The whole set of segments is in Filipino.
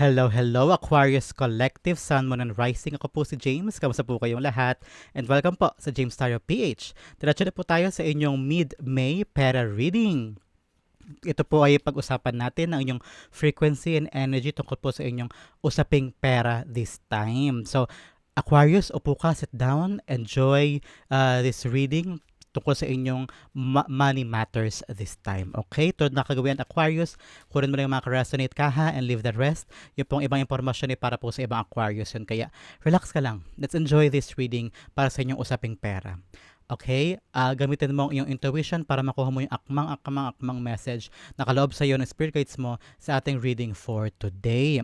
Hello, hello Aquarius Collective, Sun, Moon, and Rising. Ako po si James. Kamusta po kayong lahat? And welcome po sa James Tarot PH. Diretso na po tayo sa inyong mid-May Pera Reading. Ito po ay pag-usapan natin ang inyong frequency and energy tungkol po sa inyong usaping pera this time. So, Aquarius, upo ka, sit down, enjoy uh, this reading tungkol sa inyong ma- money matters this time. Okay? Tulad na kagawin Aquarius, kunin mo na yung mga resonate ka ha and leave the rest. Yung pong ibang impormasyon ay para po sa ibang Aquarius yun. Kaya relax ka lang. Let's enjoy this reading para sa inyong usaping pera. Okay? Uh, gamitin mo yung intuition para makuha mo yung akmang, akmang, akmang message na kaloob sa iyo ng spirit guides mo sa ating reading for today.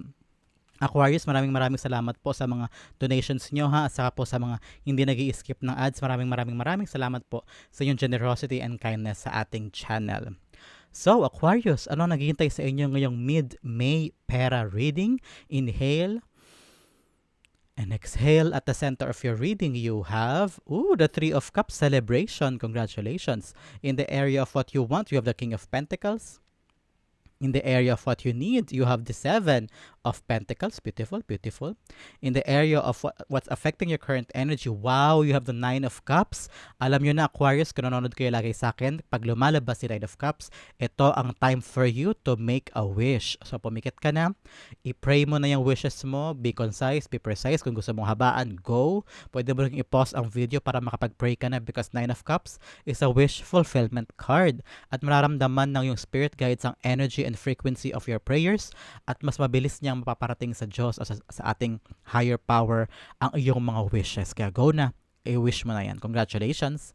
Aquarius, maraming maraming salamat po sa mga donations nyo ha, at saka po sa mga hindi nag skip ng ads. Maraming maraming maraming salamat po sa inyong generosity and kindness sa ating channel. So, Aquarius, ano naghihintay sa inyo ngayong mid-May pera reading? Inhale and exhale at the center of your reading. You have, ooh, the Three of Cups celebration. Congratulations. In the area of what you want, you have the King of Pentacles. In the area of what you need, you have the Seven of Pentacles. Beautiful, beautiful. In the area of what, what's affecting your current energy, wow, you have the Nine of Cups. Alam nyo na, Aquarius, kung nanonood kayo lagi sa akin, pag lumalabas si Nine of Cups, ito ang time for you to make a wish. So, pumikit ka na, i-pray mo na yung wishes mo, be concise, be precise. Kung gusto mong habaan, go. Pwede mo rin i-pause ang video para makapag-pray ka na because Nine of Cups is a wish fulfillment card. At mararamdaman ng yung spirit guides ang energy and frequency of your prayers at mas mabilis niyang mapaparating sa Diyos o sa, sa ating higher power ang iyong mga wishes. Kaya go na, i-wish mo na yan. Congratulations.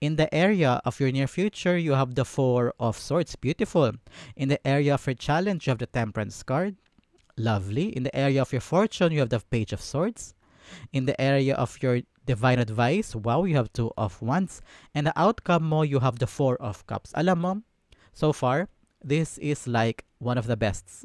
In the area of your near future, you have the Four of Swords. Beautiful. In the area of your challenge, you have the Temperance card. Lovely. In the area of your fortune, you have the Page of Swords. In the area of your divine advice, wow, you have two of wands. And the outcome mo, you have the four of cups. Alam mo, so far, this is like one of the bests.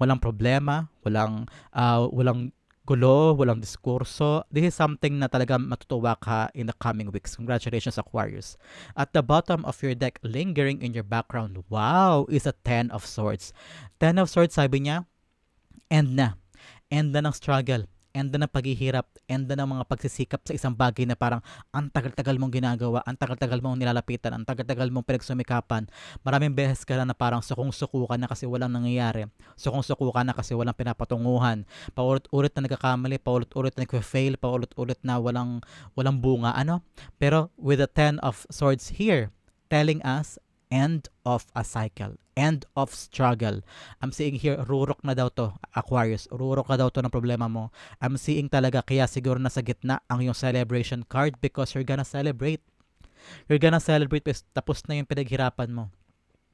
Walang problema, walang uh, walang gulo, walang diskurso. This is something na talaga matutuwa ka in the coming weeks. Congratulations, Aquarius. At the bottom of your deck, lingering in your background, wow, is a Ten of Swords. Ten of Swords, sabi niya, end na. End na ng struggle end ng paghihirap, end ng mga pagsisikap sa isang bagay na parang ang tagal-tagal mong ginagawa, ang tagal-tagal mong nilalapitan, ang tagal-tagal mong pinagsumikapan. Maraming beses ka na na parang sukong-suko ka na kasi walang nangyayari. Sukong-suko ka na kasi walang pinapatunguhan. Paulit-ulit na nagkakamali, paulit-ulit na nag-fail, paulit-ulit na walang, walang bunga. Ano? Pero with the Ten of Swords here, telling us end of a cycle, end of struggle. I'm seeing here, rurok na daw to, Aquarius. Rurok na daw to ng problema mo. I'm seeing talaga, kaya siguro nasa gitna ang yung celebration card because you're gonna celebrate. You're gonna celebrate tapos na yung pinaghirapan mo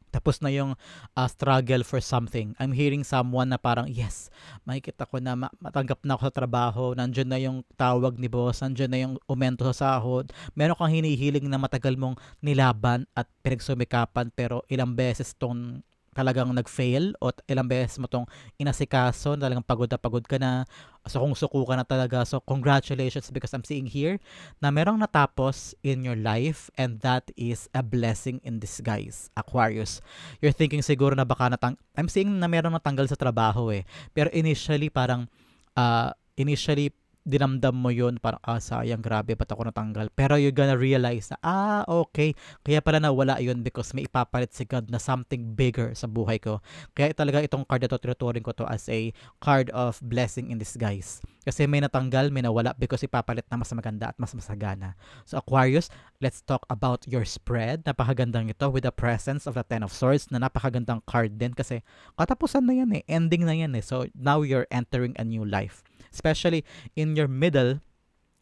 tapos na yung uh, struggle for something. I'm hearing someone na parang, yes, makikita ko na ma- matanggap na ako sa trabaho, nandiyan na yung tawag ni boss, nandiyan na yung umento sa sahod. Meron kang hinihiling na matagal mong nilaban at pinagsumikapan pero ilang beses tong talagang nag-fail o ilang beses mo tong inasikaso, talagang pagod na pagod ka na, so kung suko ka na talaga. So congratulations because I'm seeing here na merong natapos in your life and that is a blessing in disguise, Aquarius. You're thinking siguro na baka natang I'm seeing na merong natanggal sa trabaho eh. Pero initially parang uh, initially dinamdam mo yun, parang, ah, sayang, grabe, ba't ako natanggal? Pero you're gonna realize na, ah, okay, kaya pala nawala yun because may ipapalit si God na something bigger sa buhay ko. Kaya talaga itong card na to, tinuturing ko to as a card of blessing in disguise. Kasi may natanggal, may nawala because ipapalit na mas maganda at mas masagana. So Aquarius, let's talk about your spread. Napakagandang ito with the presence of the Ten of Swords na napakagandang card din kasi katapusan na yan eh, ending na yan eh. So now you're entering a new life especially in your middle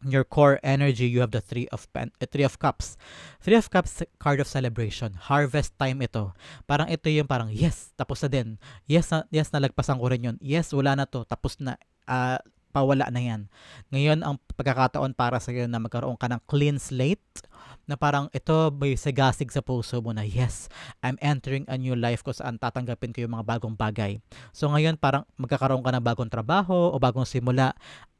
your core energy you have the three of pen, uh, three of cups. Three of cups card of celebration. Harvest time ito. Parang ito yung parang yes tapos na din. Yes na, yes nalagpasan ko rin yun. Yes wala na to. Tapos na uh, pawala na yan. Ngayon ang pagkakataon para sa iyo na magkaroon ka ng clean slate na parang ito may sagasig sa puso mo na yes, I'm entering a new life ko saan tatanggapin ko yung mga bagong bagay. So ngayon parang magkakaroon ka ng bagong trabaho o bagong simula.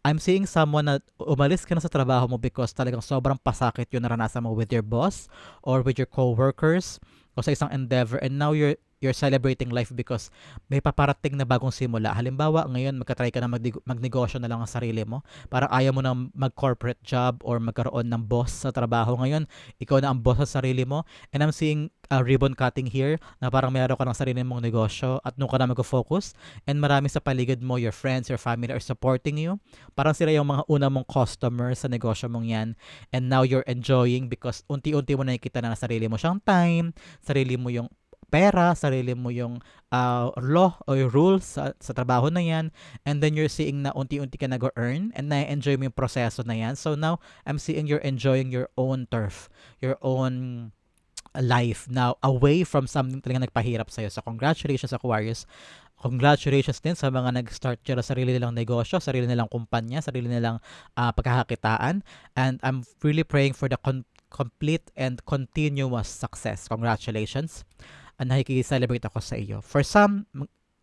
I'm seeing someone na umalis ka na sa trabaho mo because talagang sobrang pasakit yung naranasan mo with your boss or with your coworkers o sa isang endeavor and now you're you're celebrating life because may paparating na bagong simula. Halimbawa, ngayon magka-try ka na magdig- magnegosyo na lang ang sarili mo. Parang ayaw mo na mag-corporate job or magkaroon ng boss sa trabaho. Ngayon, ikaw na ang boss sa sarili mo. And I'm seeing a ribbon cutting here na parang mayroon ka ng sarili mong negosyo at nung ka na mag-focus and marami sa paligid mo, your friends, your family are supporting you. Parang sila yung mga una mong customer sa negosyo mong yan and now you're enjoying because unti-unti mo nakikita na na sarili mo siyang time, sarili mo yung pera, sarili mo yung uh, law o yung rules sa, sa trabaho na yan, and then you're seeing na unti-unti ka nag-earn and na-enjoy mo yung proseso na yan. So now, I'm seeing you're enjoying your own turf, your own life now away from something talaga nagpahirap sa'yo. So congratulations Aquarius. Congratulations din sa mga nag-start sa sarili nilang negosyo, sarili nilang kumpanya, sarili nilang uh, pagkakakitaan. And I'm really praying for the con- complete and continuous success. Congratulations ang nakikicelebrate ako sa iyo. For some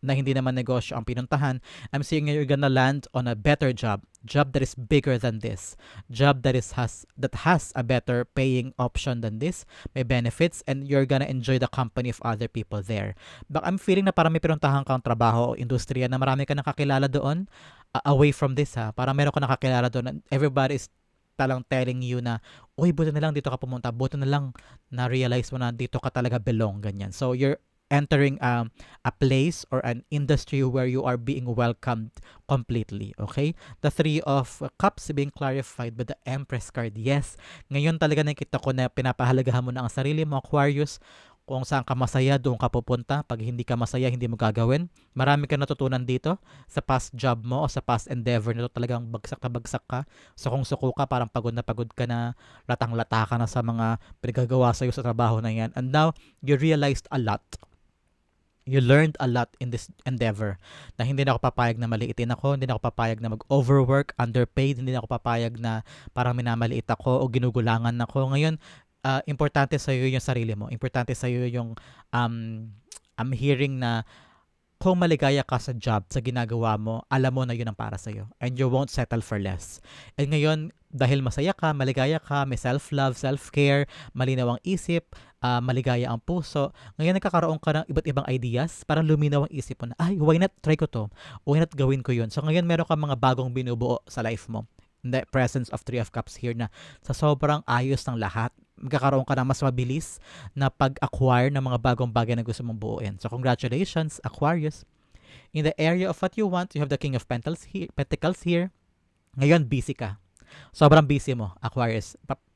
na hindi naman negosyo ang pinuntahan, I'm seeing you're gonna land on a better job, job that is bigger than this, job that is has that has a better paying option than this, may benefits, and you're gonna enjoy the company of other people there. But I'm feeling na parang may pinuntahan kang trabaho o industriya na marami ka nakakilala doon, uh, away from this ha, parang meron ka nakakilala doon, and everybody is talang telling you na, uy, buti na lang dito ka pumunta, buti na lang na-realize mo na dito ka talaga belong, ganyan. So, you're entering um, a place or an industry where you are being welcomed completely. Okay? The Three of Cups being clarified by the Empress card. Yes, ngayon talaga nakita ko na pinapahalagahan mo na ang sarili mo, Aquarius kung saan ka masaya, doon ka pupunta. Pag hindi ka masaya, hindi mo gagawin. Marami ka natutunan dito sa past job mo o sa past endeavor nito talagang bagsak na bagsak ka. So kung suko ka, parang pagod na pagod ka na, latang-lata ka na sa mga pinagagawa sa'yo sa trabaho na yan. And now, you realized a lot you learned a lot in this endeavor na hindi na ako papayag na maliitin ako, hindi na ako papayag na mag-overwork, underpaid, hindi na ako papayag na parang minamaliit ako o ginugulangan ako. Ngayon, uh, importante sa iyo yung sarili mo. Importante sa iyo yung um I'm hearing na kung maligaya ka sa job, sa ginagawa mo, alam mo na yun ang para sa'yo. And you won't settle for less. And ngayon, dahil masaya ka, maligaya ka, may self-love, self-care, malinaw ang isip, uh, maligaya ang puso, ngayon nagkakaroon ka ng iba't ibang ideas, parang luminaw ang isip mo na, ay, why not try ko to? Why not gawin ko yun? So ngayon meron ka mga bagong binubuo sa life mo the presence of Three of Cups here na sa sobrang ayos ng lahat, magkakaroon ka na mas mabilis na pag-acquire ng mga bagong bagay na gusto mong buuin. So congratulations, Aquarius. In the area of what you want, you have the King of Pentacles here. Pentacles here. Ngayon, busy ka. Sobrang busy mo, Aquarius.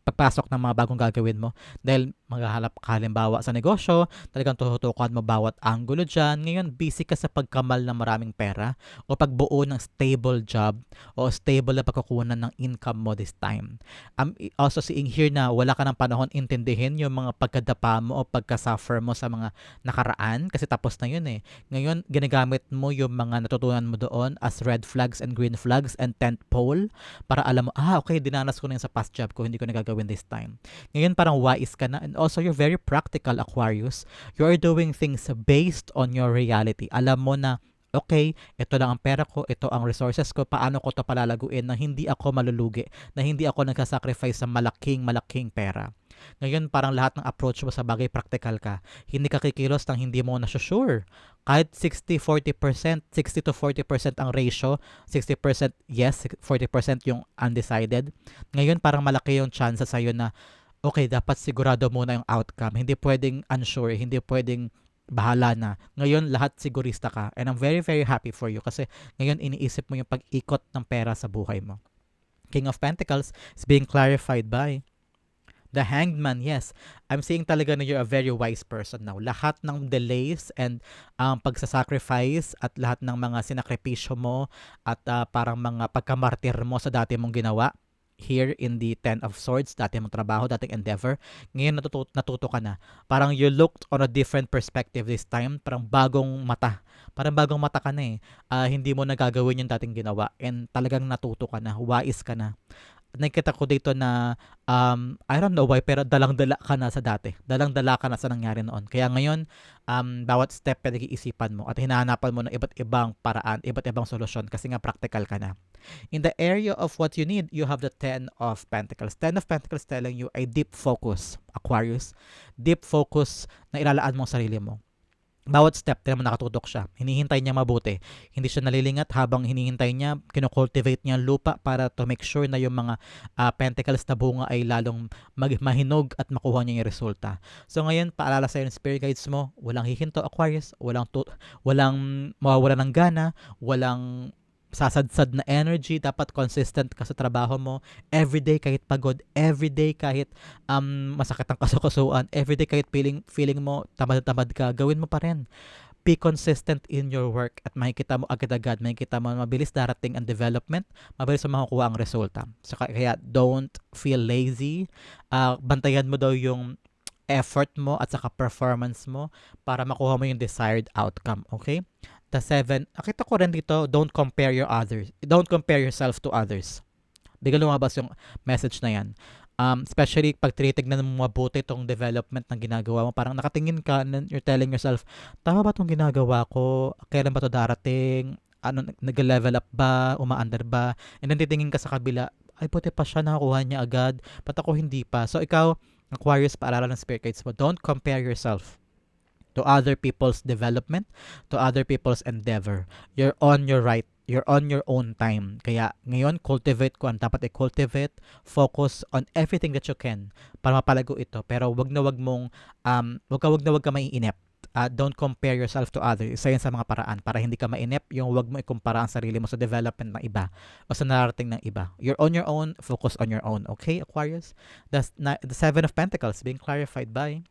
Pa- pagpasok ng mga bagong gagawin mo dahil maghahalap ka halimbawa sa negosyo, talagang tututukan mo bawat anggulo dyan. Ngayon, busy ka sa pagkamal ng maraming pera o pagbuo ng stable job o stable na pagkukunan ng income mo this time. I'm also seeing here na wala ka ng panahon intindihin yung mga pagkadapa mo o pagkasuffer mo sa mga nakaraan kasi tapos na yun eh. Ngayon, ginagamit mo yung mga natutunan mo doon as red flags and green flags and tent pole para alam mo, ah, okay, dinanas ko na yun sa past job ko, hindi ko na gagawin this time. Ngayon, parang wise ka na and also you're very practical, Aquarius. You are doing things based on your reality. Alam mo na okay, ito lang ang pera ko, ito ang resources ko, paano ko to palalaguin na hindi ako malulugi, na hindi ako nagsasacrifice sa malaking malaking pera. Ngayon, parang lahat ng approach mo sa bagay practical ka. Hindi ka kikilos nang hindi mo na sure. Kahit 60-40%, 60 to 40% ang ratio, 60% yes, 40% yung undecided. Ngayon, parang malaki yung chance sa'yo na okay, dapat sigurado muna yung outcome. Hindi pwedeng unsure, hindi pwedeng bahala na. Ngayon, lahat sigurista ka. And I'm very, very happy for you kasi ngayon iniisip mo yung pag-ikot ng pera sa buhay mo. King of Pentacles is being clarified by The Hanged Man, yes. I'm seeing talaga na you're a very wise person now. Lahat ng delays and um, pagsasacrifice at lahat ng mga sinakripisyo mo at uh, parang mga pagkamartir mo sa dati mong ginawa, here in the Ten of Swords, dati mong trabaho, dating endeavor, ngayon natuto, natuto ka na. Parang you looked on a different perspective this time, parang bagong mata. Parang bagong mata ka na eh. Uh, hindi mo nagagawin yung dating ginawa and talagang natuto ka na, wais ka na nakita ko dito na um, I don't know why pero dalang-dala ka na sa dati. Dalang-dala ka na sa nangyari noon. Kaya ngayon, um, bawat step pinag-iisipan mo at hinahanapan mo ng iba't ibang paraan, iba't ibang solusyon kasi nga practical ka na. In the area of what you need, you have the Ten of Pentacles. Ten of Pentacles telling you a deep focus, Aquarius. Deep focus na ilalaan mo sarili mo bawat step, mo nakatutok siya. Hinihintay niya mabuti. Hindi siya nalilingat habang hinihintay niya, kinocultivate niya lupa para to make sure na yung mga uh, pentacles na bunga ay lalong mag mahinog at makuha niya yung resulta. So ngayon, paalala sa ng spirit guides mo, walang hihinto Aquarius, walang to, walang mawawala ng gana, walang sasadsad na energy, dapat consistent ka sa trabaho mo. Everyday kahit pagod, everyday kahit um, masakit ang kasukasuan, everyday kahit feeling, feeling mo tamad-tamad ka, gawin mo pa rin. Be consistent in your work at makikita mo agad-agad, makikita mo mabilis darating ang development, mabilis mo makukuha ang resulta. So, kaya don't feel lazy. Uh, bantayan mo daw yung effort mo at saka performance mo para makuha mo yung desired outcome, okay? The seven, nakita ko rin dito, don't compare your others. Don't compare yourself to others. Bigla lumabas yung message na yan. Um, especially pag tinitignan mo mabuti itong development ng ginagawa mo, parang nakatingin ka and you're telling yourself, tama ba itong ginagawa ko? Kailan ba ito darating? Ano, nag-level up ba? Umaandar ba? And then titingin ka sa kabila, ay puti pa siya, nakakuha niya agad. Ba't ako hindi pa? So ikaw, Aquarius, paalala ng spirit guides mo, don't compare yourself to other people's development, to other people's endeavor. You're on your right you're on your own time. Kaya ngayon, cultivate ko ang dapat i-cultivate. Focus on everything that you can para mapalago ito. Pero wag na wag mong, um, wag ka wag na wag ka maiinip. Uh, don't compare yourself to others. Isa yan sa mga paraan para hindi ka mainip. Yung wag mo ikumpara ang sarili mo sa development ng iba o sa narating ng iba. You're on your own. Focus on your own. Okay, Aquarius? The, the Seven of Pentacles being clarified by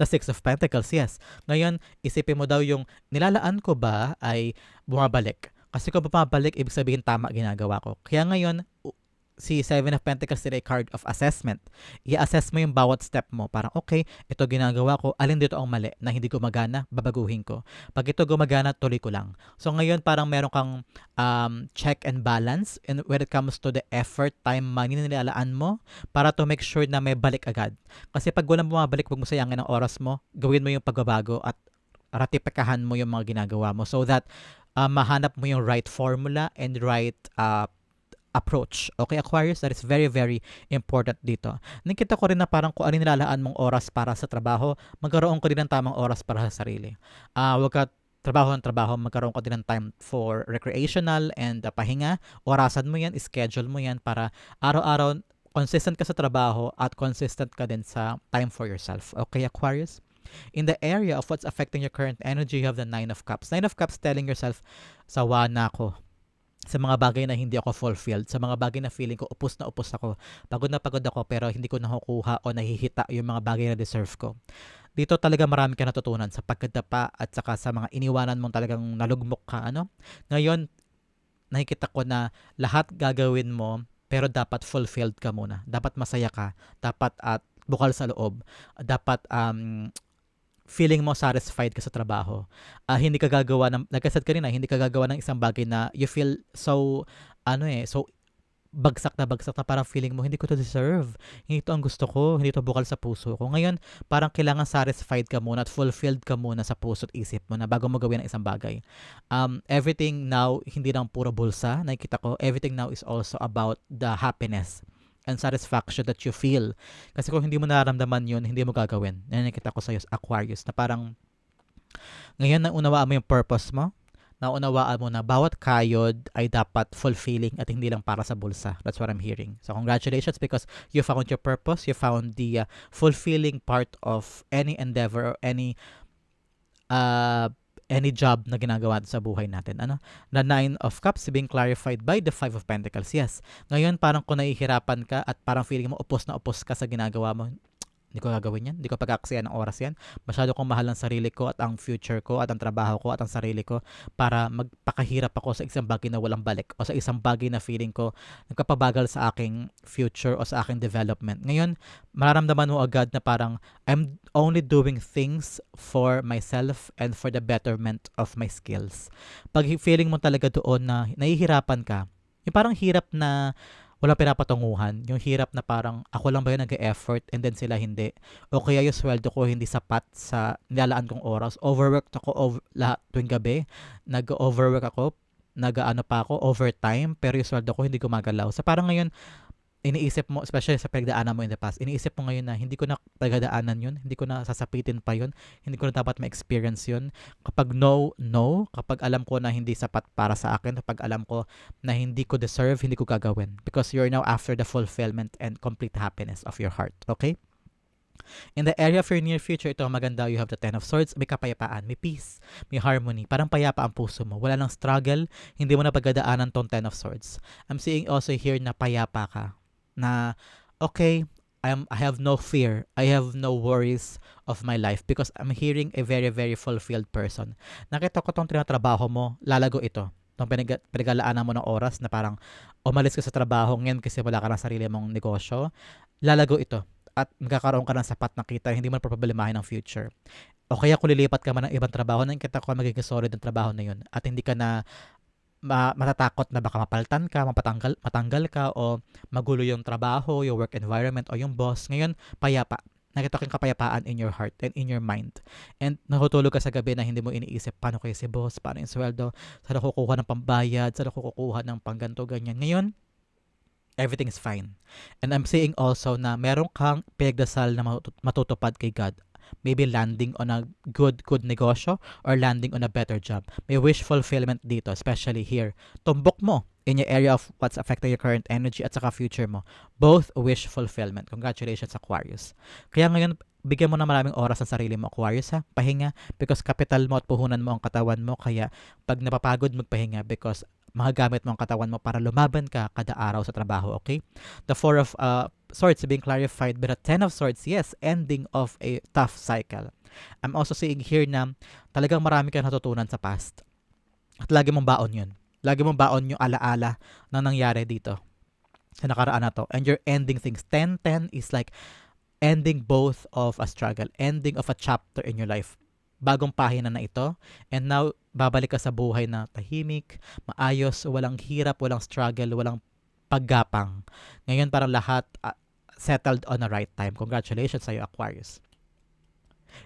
The Six of Pentacles, yes. Ngayon, isipin mo daw yung nilalaan ko ba ay bumabalik. Kasi kung bumabalik, ibig sabihin tama ginagawa ko. Kaya ngayon, si Seven of Pentacles is a card of assessment. I-assess mo yung bawat step mo. Parang, okay, ito ginagawa ko. Alin dito ang mali na hindi gumagana, babaguhin ko. Pag ito gumagana, tuloy ko lang. So ngayon, parang meron kang um, check and balance and when it comes to the effort, time, money na nilalaan mo para to make sure na may balik agad. Kasi pag walang bumabalik, huwag mo sayangin ang oras mo, gawin mo yung pagbabago at ratipikahan mo yung mga ginagawa mo so that uh, mahanap mo yung right formula and right uh, approach. Okay, Aquarius, that is very, very important dito. Nakita ko rin na parang kung ano nilalaan mong oras para sa trabaho, magkaroon ko din ng tamang oras para sa sarili. Uh, wag ka trabaho ng trabaho, magkaroon ka din ng time for recreational and uh, pahinga. Orasan mo yan, schedule mo yan para araw-araw consistent ka sa trabaho at consistent ka din sa time for yourself. Okay, Aquarius? In the area of what's affecting your current energy, you have the Nine of Cups. Nine of Cups telling yourself, sawa na ako sa mga bagay na hindi ako fulfilled, sa mga bagay na feeling ko upos na upos ako, pagod na pagod ako pero hindi ko nakukuha o nahihita yung mga bagay na deserve ko. Dito talaga marami ka natutunan sa pagkadapa at saka sa mga iniwanan mong talagang nalugmok ka. Ano? Ngayon, nakikita ko na lahat gagawin mo pero dapat fulfilled ka muna. Dapat masaya ka. Dapat at bukal sa loob. Dapat um, feeling mo satisfied ka sa trabaho. Uh, hindi ka gagawa ng, like I said kanina, hindi ka gagawa ng isang bagay na you feel so, ano eh, so bagsak na bagsak na parang feeling mo, hindi ko to deserve. Hindi to ang gusto ko, hindi to bukal sa puso ko. Ngayon, parang kailangan satisfied ka muna at fulfilled ka muna sa puso at isip mo na bago mo gawin ang isang bagay. Um, everything now, hindi lang puro bulsa, nakikita ko, everything now is also about the happiness and satisfaction that you feel. Kasi kung hindi mo nararamdaman yun, hindi mo gagawin. Yan nakita ko sa Aquarius, na parang ngayon na unawaan mo yung purpose mo, naunawaan mo na bawat kayod ay dapat fulfilling at hindi lang para sa bulsa. That's what I'm hearing. So congratulations because you found your purpose, you found the uh, fulfilling part of any endeavor or any uh, any job na ginagawa sa buhay natin. Ano? The Nine of Cups being clarified by the Five of Pentacles. Yes. Ngayon, parang kung nahihirapan ka at parang feeling mo upos na upos ka sa ginagawa mo, hindi ko gagawin yan. Hindi ko pagkakasayan ng oras yan. Masyado kong mahal ang sarili ko at ang future ko at ang trabaho ko at ang sarili ko para magpakahirap ako sa isang bagay na walang balik o sa isang bagay na feeling ko nagpapabagal sa aking future o sa aking development. Ngayon, mararamdaman mo agad na parang I'm only doing things for myself and for the betterment of my skills. Pag feeling mo talaga doon na nahihirapan ka, yung parang hirap na wala pinapatunguhan. Yung hirap na parang ako lang ba yung nag-effort and then sila hindi. O kaya yung sweldo ko hindi sapat sa nilalaan kong oras. Overworked ako over, lahat tuwing gabi. Nag-overwork ako. Nag-ano pa ako overtime pero yung sweldo ko hindi gumagalaw. So parang ngayon iniisip mo, especially sa pagdaanan mo in the past, iniisip mo ngayon na hindi ko na pagdaanan yun, hindi ko na sasapitin pa yun, hindi ko na dapat ma-experience yun. Kapag no, no. Kapag alam ko na hindi sapat para sa akin, kapag alam ko na hindi ko deserve, hindi ko gagawin. Because you're now after the fulfillment and complete happiness of your heart. Okay? In the area of your near future, ito ang maganda, you have the Ten of Swords, may kapayapaan, may peace, may harmony, parang payapa ang puso mo. Wala nang struggle, hindi mo na pagdadaanan tong Ten of Swords. I'm seeing also here na payapa ka, na okay, I'm, I have no fear, I have no worries of my life because I'm hearing a very, very fulfilled person. Nakita ko tong tinatrabaho mo, lalago ito. Itong pinag- mo ng oras na parang umalis ka sa trabaho ngayon kasi wala ka ng sarili mong negosyo, lalago ito at magkakaroon ka ng sapat na kita, hindi mo problemahin ang future. O kaya kung lilipat ka man ng ibang trabaho, nakikita ko magiging solid ang trabaho na yun at hindi ka na ma- matatakot na baka mapaltan ka, mapatanggal, matanggal ka o magulo yung trabaho, yung work environment o yung boss. Ngayon, payapa. Nakita ko yung kapayapaan in your heart and in your mind. And nakutulog ka sa gabi na hindi mo iniisip paano kayo si boss, paano yung sweldo, saan ako kukuha ng pambayad, saan ako kukuha ng pangganto, ganyan. Ngayon, everything is fine. And I'm saying also na meron kang pinagdasal na matutupad kay God maybe landing on a good good negosyo or landing on a better job. May wish fulfillment dito, especially here. Tumbok mo in your area of what's affecting your current energy at saka future mo. Both wish fulfillment. Congratulations, Aquarius. Kaya ngayon, bigyan mo na maraming oras sa sarili mo, Aquarius, ha? Pahinga because capital mo at puhunan mo ang katawan mo. Kaya pag napapagod, magpahinga because magagamit mo ang katawan mo para lumaban ka kada araw sa trabaho, okay? The Four of uh, Swords being clarified, but the Ten of Swords, yes, ending of a tough cycle. I'm also seeing here na talagang marami kang natutunan sa past. At lagi mong baon yun. Lagi mong baon yung alaala na nangyari dito sa nakaraan na to. And you're ending things. 10-10 is like ending both of a struggle, ending of a chapter in your life bagong pahina na ito. And now, babalik ka sa buhay na tahimik, maayos, walang hirap, walang struggle, walang paggapang. Ngayon parang lahat uh, settled on the right time. Congratulations sa iyo, Aquarius.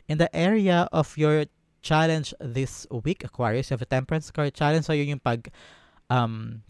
In the area of your challenge this week, Aquarius, you have the Temperance card. Challenge sa iyo yung pag um,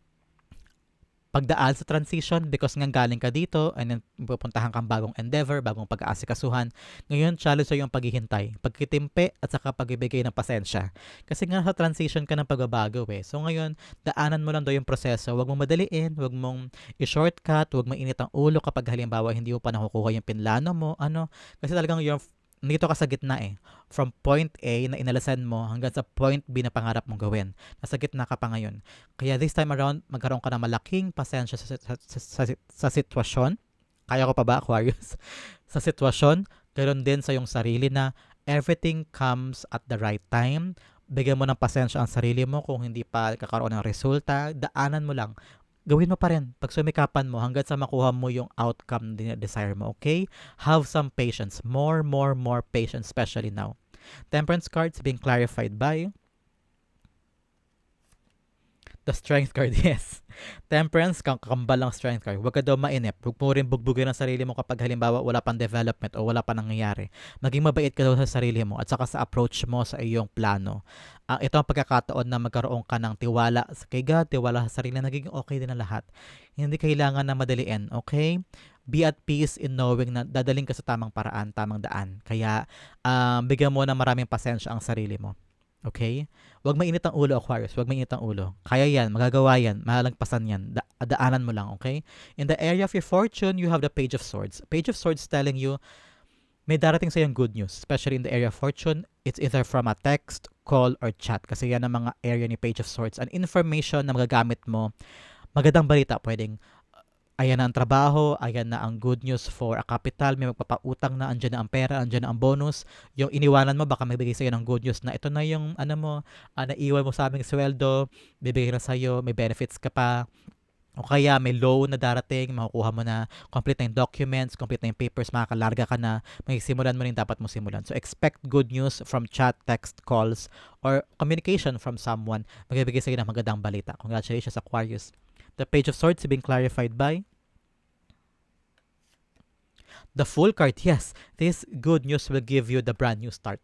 pagdaan sa transition because nga galing ka dito and then pupuntahan kang bagong endeavor, bagong pag-aasikasuhan. Ngayon, challenge sa yung paghihintay, pagkitimpe at saka pagbibigay ng pasensya. Kasi nga sa transition ka ng pagbabago eh. So ngayon, daanan mo lang do yung proseso. Huwag mong madaliin, huwag mong i-shortcut, huwag mainit ang ulo kapag halimbawa hindi mo pa nakukuha yung pinlano mo. Ano? Kasi talagang yung nandito ka sa gitna eh. From point A na inalasan mo hanggang sa point B na pangarap mong gawin. Nasa gitna ka pa ngayon. Kaya this time around, magkaroon ka ng malaking pasensya sa, sa, sa, sa, sa sitwasyon. Kaya ko pa ba, Aquarius? sa sitwasyon, ganoon din sa yung sarili na everything comes at the right time. Bigyan mo ng pasensya ang sarili mo kung hindi pa kakaroon ng resulta. Daanan mo lang gawin mo pa rin pag sumikapan mo hanggang sa makuha mo yung outcome na desire mo, okay? Have some patience. More, more, more patience, especially now. Temperance cards being clarified by the strength card, yes. Temperance, kakambal lang strength card. Huwag ka daw mainip. Huwag mo rin bugbugin ang sarili mo kapag halimbawa wala pang development o wala pa nangyayari. Maging mabait ka daw sa sarili mo at saka sa approach mo sa iyong plano. Uh, ito ang pagkakataon na magkaroon ka ng tiwala sa kay God, tiwala sa sarili, nagiging okay din na lahat. Hindi kailangan na madaliin, okay? Be at peace in knowing na dadaling ka sa tamang paraan, tamang daan. Kaya, um, bigyan mo ng maraming pasensya ang sarili mo. Okay? Huwag mainit ang ulo, Aquarius. Huwag mainit ang ulo. Kaya yan, magagawa yan, malalagpasan yan. Da- daanan mo lang, okay? In the area of your fortune, you have the Page of Swords. Page of Swords telling you, may darating sa yung good news, especially in the area of fortune. It's either from a text, call, or chat. Kasi yan ang mga area ni Page of Swords. An information na magagamit mo, magandang balita, pwedeng ayan na ang trabaho, ayan na ang good news for a capital, may magpapautang na, andyan na ang pera, andyan na ang bonus. Yung iniwanan mo, baka magbigay sa'yo ng good news na ito na yung, ano mo, uh, naiwan mo sa aming sweldo, bibigay na sa'yo, may benefits ka pa. O kaya may loan na darating, makukuha mo na, complete na yung documents, complete na yung papers, makakalarga ka na, may simulan mo rin dapat mo simulan. So expect good news from chat, text, calls, or communication from someone. Magbibigay sa'yo ng magandang balita. Congratulations, Aquarius. The Page of Swords being clarified by The full card, yes. This good news will give you the brand new start.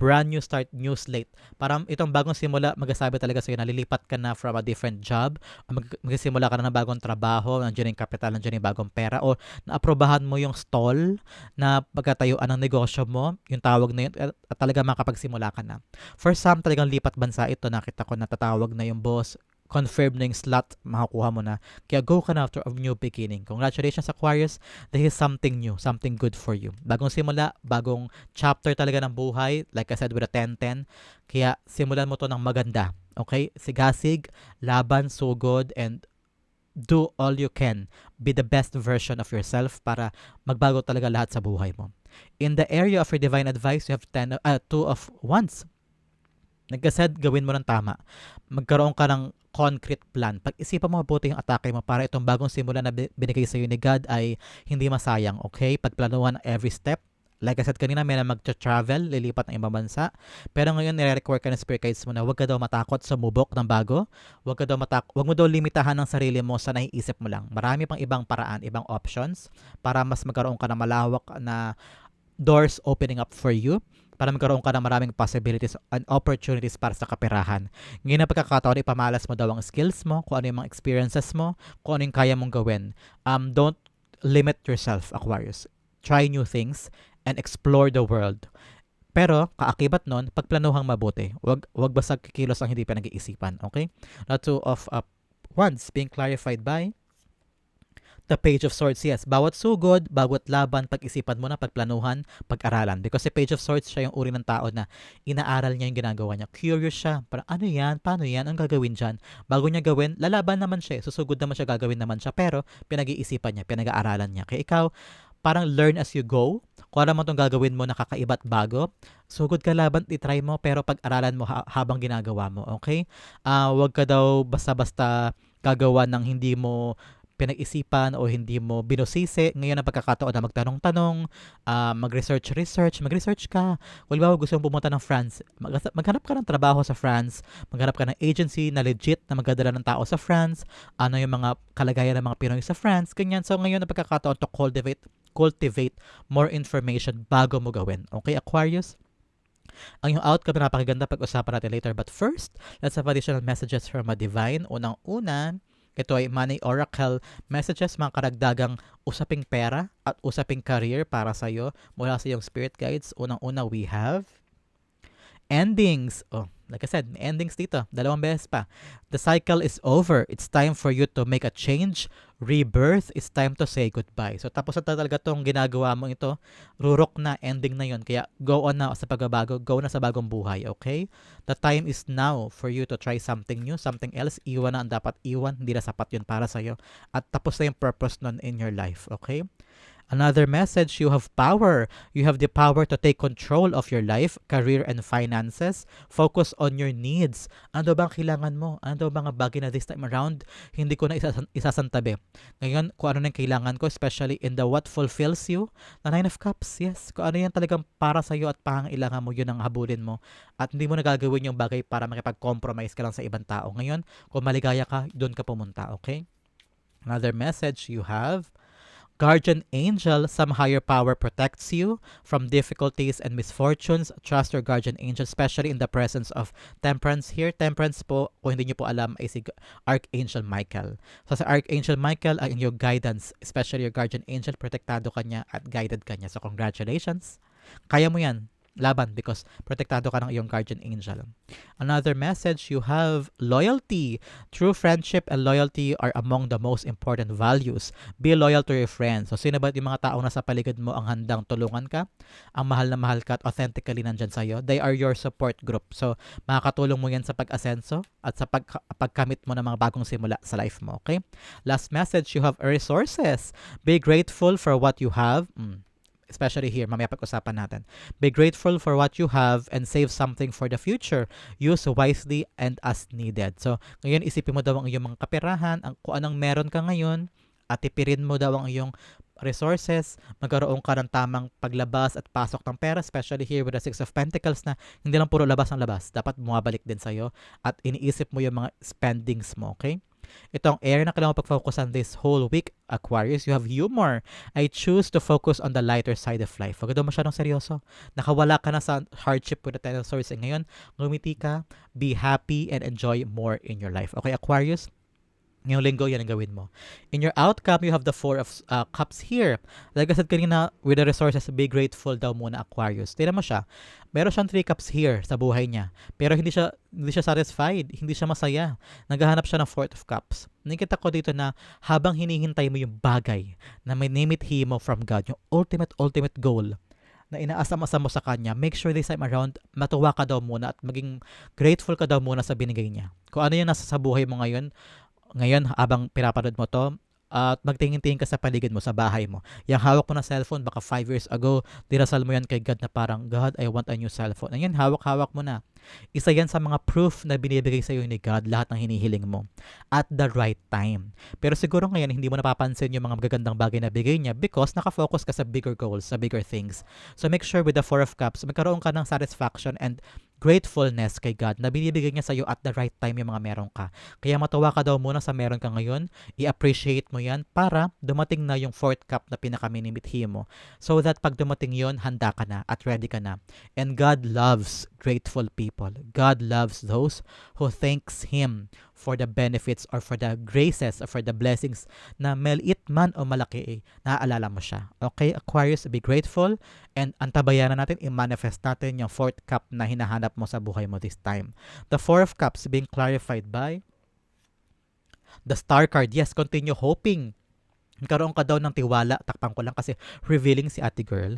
Brand new start, new slate. Parang itong bagong simula, magasabi talaga sa'yo na lilipat ka na from a different job, o mag magsisimula ka na ng bagong trabaho, nandiyan yung kapital, nandiyan yung bagong pera, o naaprobahan mo yung stall na pagkatayuan ng negosyo mo, yung tawag na yun, at, at talaga makapagsimula ka na. For some, talagang lipat bansa ito, nakita ko natatawag na yung boss, confirm na yung slot, makakuha mo na. Kaya go ka na after a new beginning. Congratulations Aquarius, this is something new, something good for you. Bagong simula, bagong chapter talaga ng buhay, like I said with a 10-10. Kaya simulan mo to ng maganda. Okay? Sigasig, laban, sugod, and do all you can. Be the best version of yourself para magbago talaga lahat sa buhay mo. In the area of your divine advice, you have 10, uh, two of wands. Nagkasaid, gawin mo ng tama. Magkaroon ka ng concrete plan. Pag-isipan mo mabuti yung atake mo para itong bagong simula na binigay sa iyo ni God ay hindi masayang, okay? Pagplanuhan every step. Like I said kanina, may na mag-travel, lilipat ng ibang bansa. Pero ngayon, nire-require ka ng spirit guides mo na huwag ka daw matakot sa mubok ng bago. Huwag ka daw matak huwag mo daw limitahan ng sarili mo sa naiisip mo lang. Marami pang ibang paraan, ibang options para mas magkaroon ka ng malawak na doors opening up for you para magkaroon ka ng maraming possibilities and opportunities para sa kaperahan. Ngayon na pagkakataon, ipamalas mo daw ang skills mo, kung ano yung mga experiences mo, kung ano yung kaya mong gawin. Um, don't limit yourself, Aquarius. Try new things and explore the world. Pero, kaakibat nun, pagplanuhang mabuti. Wag, wag basag kikilos ang hindi pa nag-iisipan. Okay? Not to of uh, once being clarified by The Page of Swords, yes. Bawat sugod, bawat laban, pag-isipan mo na, pagplanuhan, pag-aralan. Because si Page of Swords, siya yung uri ng tao na inaaral niya yung ginagawa niya. Curious siya. Parang, ano yan? Paano yan? Ang gagawin dyan? Bago niya gawin, lalaban naman siya. Eh. Susugod naman siya, gagawin naman siya. Pero, pinag-iisipan niya, pinag-aaralan niya. Kaya ikaw, parang learn as you go. Kung ano man itong gagawin mo na kakaiba at bago, sugod ka laban, itry mo, pero pag-aralan mo ha- habang ginagawa mo, okay? Uh, huwag ka daw basta-basta gagawa ng hindi mo pinag-isipan o hindi mo binusisi, ngayon ang pagkakataon na magtanong-tanong, uh, mag-research-research, mag-research ka. Kung ba gusto mong pumunta ng France, mag- maghanap ka ng trabaho sa France, maghanap ka ng agency na legit na magdadala ng tao sa France, ano yung mga kalagayan ng mga Pinoy sa France, ganyan. So ngayon ang pagkakataon to cultivate cultivate more information bago mo gawin. Okay, Aquarius? Ang yung outcome na napakaganda pag-usapan natin later. But first, let's have additional messages from a divine. Unang-una, ito ay Money Oracle messages, mga karagdagang usaping pera at usaping career para sa iyo mula sa iyong spirit guides. Unang-una, we have endings. Oh, like I said, may endings dito. Dalawang beses pa. The cycle is over. It's time for you to make a change rebirth, it's time to say goodbye. So tapos na talaga tong ginagawa mo ito, rurok na, ending na yon Kaya go on na sa pagbabago, go na sa bagong buhay, okay? The time is now for you to try something new, something else. Iwan na ang dapat iwan, hindi na sapat yun para sa'yo. At tapos na yung purpose nun in your life, okay? Another message, you have power. You have the power to take control of your life, career, and finances. Focus on your needs. Ano bang kailangan mo? Ano bang bagay na this time around? Hindi ko na isasan isasantabi. Ngayon, kung ano na kailangan ko, especially in the what fulfills you, the Nine of Cups, yes. Kung ano yan talagang para sa iyo at pangailangan mo, yun ang habulin mo. At hindi mo nagagawin yung bagay para makipag-compromise ka lang sa ibang tao. Ngayon, kung maligaya ka, doon ka pumunta, okay? Another message you have, Guardian angel, some higher power protects you from difficulties and misfortunes. Trust your guardian angel, especially in the presence of temperance here. Temperance po, kung hindi niyo po alam, ay si Archangel Michael. So sa Archangel Michael ay yung guidance, especially your guardian angel, protektado kanya at guided kanya. So congratulations. Kaya mo yan laban because protektado ka ng iyong guardian angel. Another message, you have loyalty. True friendship and loyalty are among the most important values. Be loyal to your friends. So, sino ba yung mga taong nasa paligid mo ang handang tulungan ka? Ang mahal na mahal ka at authentically nandyan sa'yo? They are your support group. So, makakatulong mo yan sa pag-asenso at sa pag pagkamit mo ng mga bagong simula sa life mo. Okay? Last message, you have resources. Be grateful for what you have. Mm especially here, mamaya pag-usapan natin. Be grateful for what you have and save something for the future. Use wisely and as needed. So, ngayon isipin mo daw ang iyong mga kaperahan, ang, kung anong meron ka ngayon, at ipirin mo daw ang iyong resources, magkaroon ka ng tamang paglabas at pasok ng pera, especially here with the Six of Pentacles na hindi lang puro labas ang labas, dapat bumabalik din sa'yo at iniisip mo yung mga spendings mo, okay? Itong area na kailangan pag-focusan this whole week, Aquarius, you have humor. I choose to focus on the lighter side of life. Huwag daw masyadong seryoso. Nakawala ka na sa hardship with the Ten of Swords. Ngayon, ngumiti ka, be happy, and enjoy more in your life. Okay, Aquarius? Ngayong linggo, yan ang gawin mo. In your outcome, you have the Four of uh, Cups here. Like I said kanina, with the resources, be grateful daw muna, Aquarius. Tignan mo siya. Meron siyang three cups here sa buhay niya. Pero hindi siya, hindi siya satisfied. Hindi siya masaya. Naghahanap siya ng Fourth of Cups. Nakita ko dito na habang hinihintay mo yung bagay na may it mo from God, yung ultimate, ultimate goal, na inaasam-asam mo sa kanya, make sure this time around, matuwa ka daw muna at maging grateful ka daw muna sa binigay niya. Kung ano yung nasa sa buhay mo ngayon, ngayon habang pinapanood mo to, at magtingin-tingin ka sa paligid mo, sa bahay mo. Yung hawak mo na cellphone, baka 5 years ago, dinasal mo yan kay God na parang, God, I want a new cellphone. Ayan, hawak-hawak mo na. Isa yan sa mga proof na binibigay sa iyo ni God lahat ng hinihiling mo at the right time. Pero siguro ngayon hindi mo napapansin yung mga magagandang bagay na bigay niya because nakafocus ka sa bigger goals, sa bigger things. So make sure with the Four of Cups, magkaroon ka ng satisfaction and gratefulness kay God na binibigay niya sa iyo at the right time yung mga meron ka. Kaya matawa ka daw muna sa meron ka ngayon, i-appreciate mo yan para dumating na yung fourth cup na pinakaminimithi mo. So that pag dumating yon handa ka na at ready ka na. And God loves grateful people. God loves those who thanks Him for the benefits or for the graces or for the blessings na maliit man o malaki eh, naaalala mo siya. Okay, Aquarius, be grateful and antabayan na natin, i-manifest natin yung fourth cup na hinahanap mo sa buhay mo this time. The four of cups being clarified by the star card. Yes, continue hoping Karoon ka daw ng tiwala, takpan ko lang kasi revealing si ate girl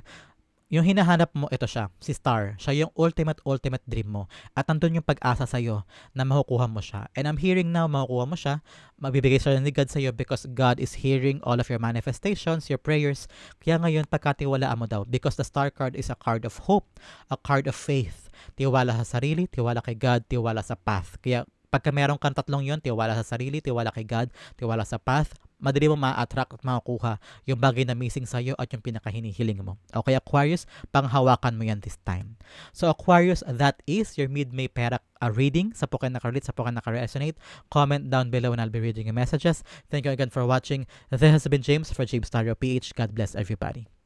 yung hinahanap mo, ito siya, si Star. Siya yung ultimate, ultimate dream mo. At nandun yung pag-asa sa'yo na makukuha mo siya. And I'm hearing now, makukuha mo siya. Magbibigay siya ni God sa'yo because God is hearing all of your manifestations, your prayers. Kaya ngayon, pagkatiwalaan mo daw. Because the Star card is a card of hope, a card of faith. Tiwala sa sarili, tiwala kay God, tiwala sa path. Kaya pagka meron kang tatlong yon, tiwala sa sarili, tiwala kay God, tiwala sa path, madali mo ma-attract at makukuha yung bagay na missing sa'yo at yung pinakahinihiling mo. Okay, Aquarius, panghawakan mo yan this time. So, Aquarius, that is your mid-May pera uh, reading. Sa po kayo nakarelate, sa po kayo nakaresonate. Comment down below and I'll be reading your messages. Thank you again for watching. This has been James for James Stereo PH. God bless everybody.